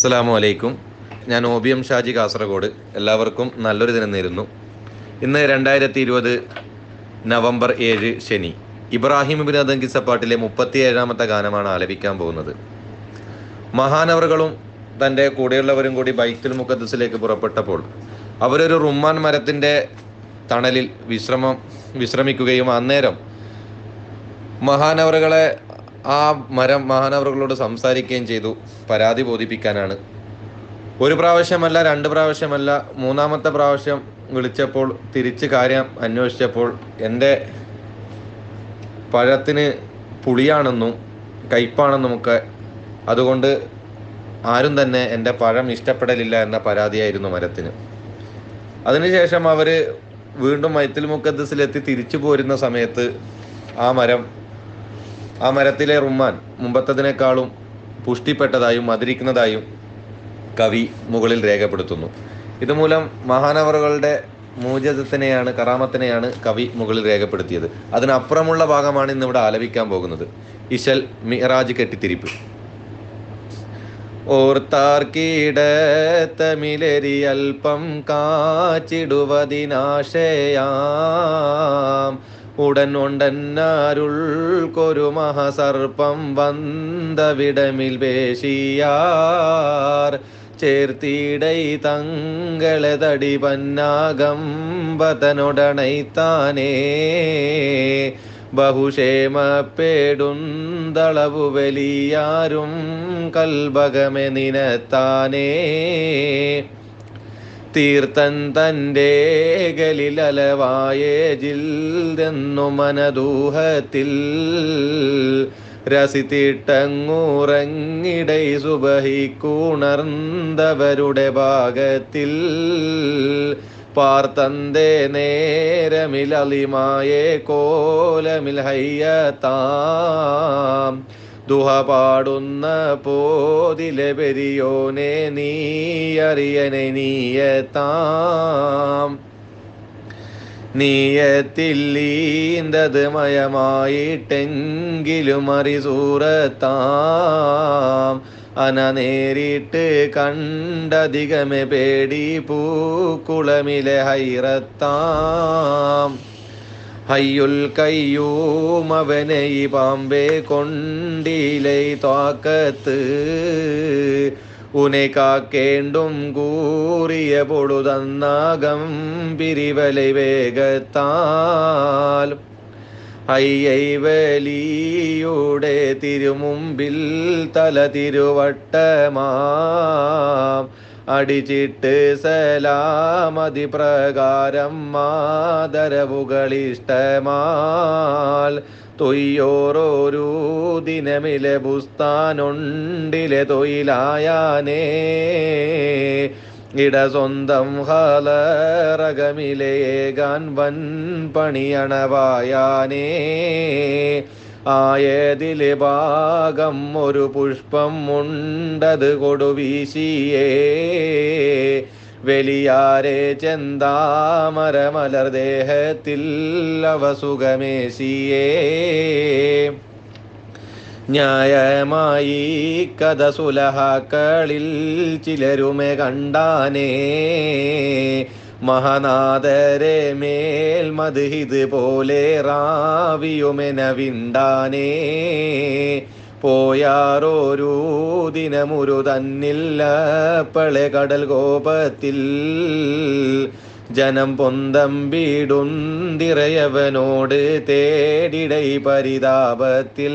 അസ്സലാമു അലൈക്കും. ഞാൻ O B M Shaji Kasaragod. എല്ലാവർക്കും നല്ലൊരു ദിനം നേരുന്നു. ഇന്ന് രണ്ടായിരത്തി ഇരുപത് നവംബർ ഏഴ് ശനി. ഇബ്രാഹിം അദങ്കിസപ്പാട്ടിലെ മുപ്പത്തി ഏഴാമത്തെ ഗാനമാണ് ആലപിക്കാൻ പോകുന്നത്. മഹാനവറുകളും തന്റെ കൂടെയുള്ളവരും കൂടി ബൈത്തുൽ മുഖദ്സിലേക്ക് പുറപ്പെട്ടപ്പോൾ അവരൊരു റുമ്മാൻ മരത്തിന്റെ തണലിൽ വിശ്രമം വിശ്രമിക്കുകയും അന്നേരം മഹാനവറുകളെ ആ മരം മഹാനവറുകളോട് സംസാരിക്കുകയും ചെയ്തു. പരാതി ബോധിപ്പിക്കാനാണ്. ഒരു പ്രാവശ്യമല്ല രണ്ട് പ്രാവശ്യമല്ല മൂന്നാമത്തെ പ്രാവശ്യം വിളിച്ചപ്പോൾ തിരിച്ച് കാര്യം അന്വേഷിച്ചപ്പോൾ എന്റെ പഴത്തിന് പുളിയാണെന്നും കയ്പാണെന്നും ഒക്കെ. അതുകൊണ്ട് ആരും തന്നെ എന്റെ പഴം ഇഷ്ടപ്പെടലില്ല എന്ന പരാതിയായിരുന്നു മരത്തിന്. അതിനുശേഷം അവർ വീണ്ടും മൈത്തിൽ മുക്കദ്സിലെത്തി തിരിച്ചു പോരുന്ന സമയത്ത് ആ മരം ആ മരത്തിലെ റുമ്മാൻ മുമ്പത്തതിനേക്കാളും പുഷ്ടിപ്പെട്ടതായും മധുരിക്കുന്നതായും കവി മുകളിൽ രേഖപ്പെടുത്തുന്നു. ഇതുമൂലം മഹാനവറുകളുടെ മൂജതത്തിനെയാണ് കറാമത്തിനെയാണ് കവി മുകളിൽ രേഖപ്പെടുത്തിയത്. അതിനപ്പുറമുള്ള ഭാഗമാണ് ഇന്ന് ഇവിടെ ആലപിക്കാൻ പോകുന്നത്. ഇശൽ മിറാജ് കെട്ടിത്തിരിപ്പ്. ഓർത്താർക്കിടത്തമിലരി അല്പം കാച്ചിടുവതിനാശയാം. ഉടൻ ഉണ്ടന്നാരുൾ കൊരു മഹാസർപ്പം വന്തവിടമിൽ വേശിയാർ. ചേർത്തിടൈ തങ്ങളെ തടി പന്നാകമ്പതനൊടണൈത്താനേ ബഹുക്ഷേമപ്പേടുന്തളവു വലിയാരും കൽഭകമെ നിനത്താനേ. തീർത്തൻ തന്റെ ഗലിലലവായേ ജിൽതെന്നു മനദൂഹത്തിൽ രസിത്തിട്ടങ്ങൂറങ്ങിടൈ സുബഹിക്കുണർന്നവരുടെ ഭാഗത്തിൽ പാർത്തന്തേ നേരമിലളിമായേ കോലമിൽ ഹയ്യത്താം ദുഹ പാടുന്ന പോതിലെ പെരിയോനെ നീയറിയനെ നീയത്താം. നീയത്തില്ലീന്തത് മയമായിട്ടെങ്കിലും അറിസൂറത്താം. അന നേരിട്ട് കണ്ടധികമേ പേടി പൂക്കുളമിലെ ഹൈറത്താം. ഹയ്യുൽ കയ്യൂം അവനെ ഈ പാമ്പേ കൊണ്ടിലേ താക്കത്ത്. ഉനെ കാക്കേണ്ടും കൂറിയ പൊടുതന്നാകം പിരിവലൈ വേഗത്താൽ. അയ്യൈ വലിയുടെ തിരുമുമ്പിൽ തല തിരുവട്ടമാം. അടിച്ചിട്ട് സലാമതി പ്രകാരം മാതരവുകളിഷ്ടമാൽ തൊയ്യോറോരു ദിനമിലെ പുസ്താനുണ്ടിലെ തൊയിലായാനേ ഇട സ്വന്തം ഹലറകമിലേകാൻ വൻ പണിയണവായാനേ. ആയതിലെ ഭാഗം ഒരു പുഷ്പം ഉണ്ടത് കൊടുവീശിയേ. വലിയാരെ ചെന്താമരമലർ ദേഹത്തിൽ അവസുഖമേശിയേ ന്യായമായി കഥ സുലഹാക്കളിൽ ചിലരുമേ കണ്ടാനേ. മഹനാദരെ മേൽ മധുഹിത് പോലെ റാവിയുമെനവിണ്ടാനേ പോയാറോരു ദിനമുരു തന്നില്ല പളെ കടൽ കോപത്തിൽ. ജനം പൊന്തം വീടുന്തിറയവനോട് തേടിടൈ പരിതാപത്തിൽ.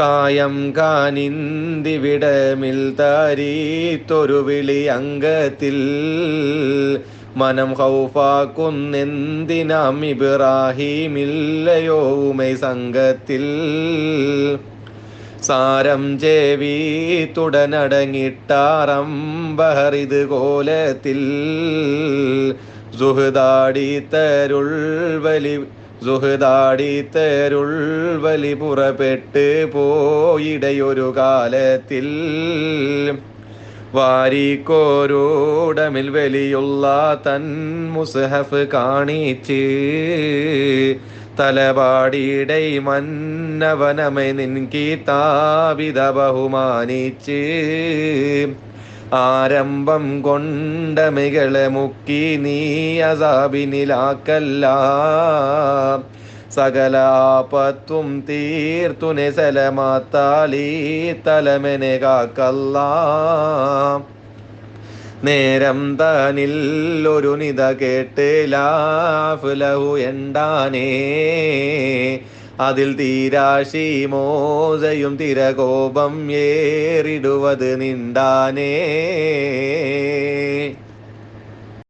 കായം കാനിന്തിവിടമിൽ താരീത്തൊരു വിളി അംഗത്തിൽ. മനം ഹൗഫാക്കുന്നെന്തിനാം ഇബ്രാഹീമില്ലയോ ഉമൈ സംഘത്തിൽ. സാരം ചേവി തുടനടങ്ങിട്ടാറം ബഹറിത് കോലത്തിൽ. സുഹൃദാടി തരുൾ വലി സുഹൃദാടി തരുൾ വലി പുറപ്പെട്ട് പോയിടയൊരു കാലത്തിൽ. വാരിക്കോരോടമിൽ വലിയുള്ള തൻ മുസഹഫ് കാണിച്ച് തലപാടിയുടെ മന്നവനമെ നിൻ താവിത ബഹുമാനിച്ച്. ആരംഭം കൊണ്ട മികളെ മുക്കി നീ അസാബിനിലാക്കല്ല. സകലാപത്വം തീർത്തുനെ സലമാത്താളി തലമെനെ കാക്കല്ല. നേരം തനിൽ ഒരു നിത കേട്ട് ലാഫുലഹു എണ്ടാനേ. അതിൽ തീരാശി മോസയും തിരകോപം ഏറിടുവത് നിണ്ടാനേ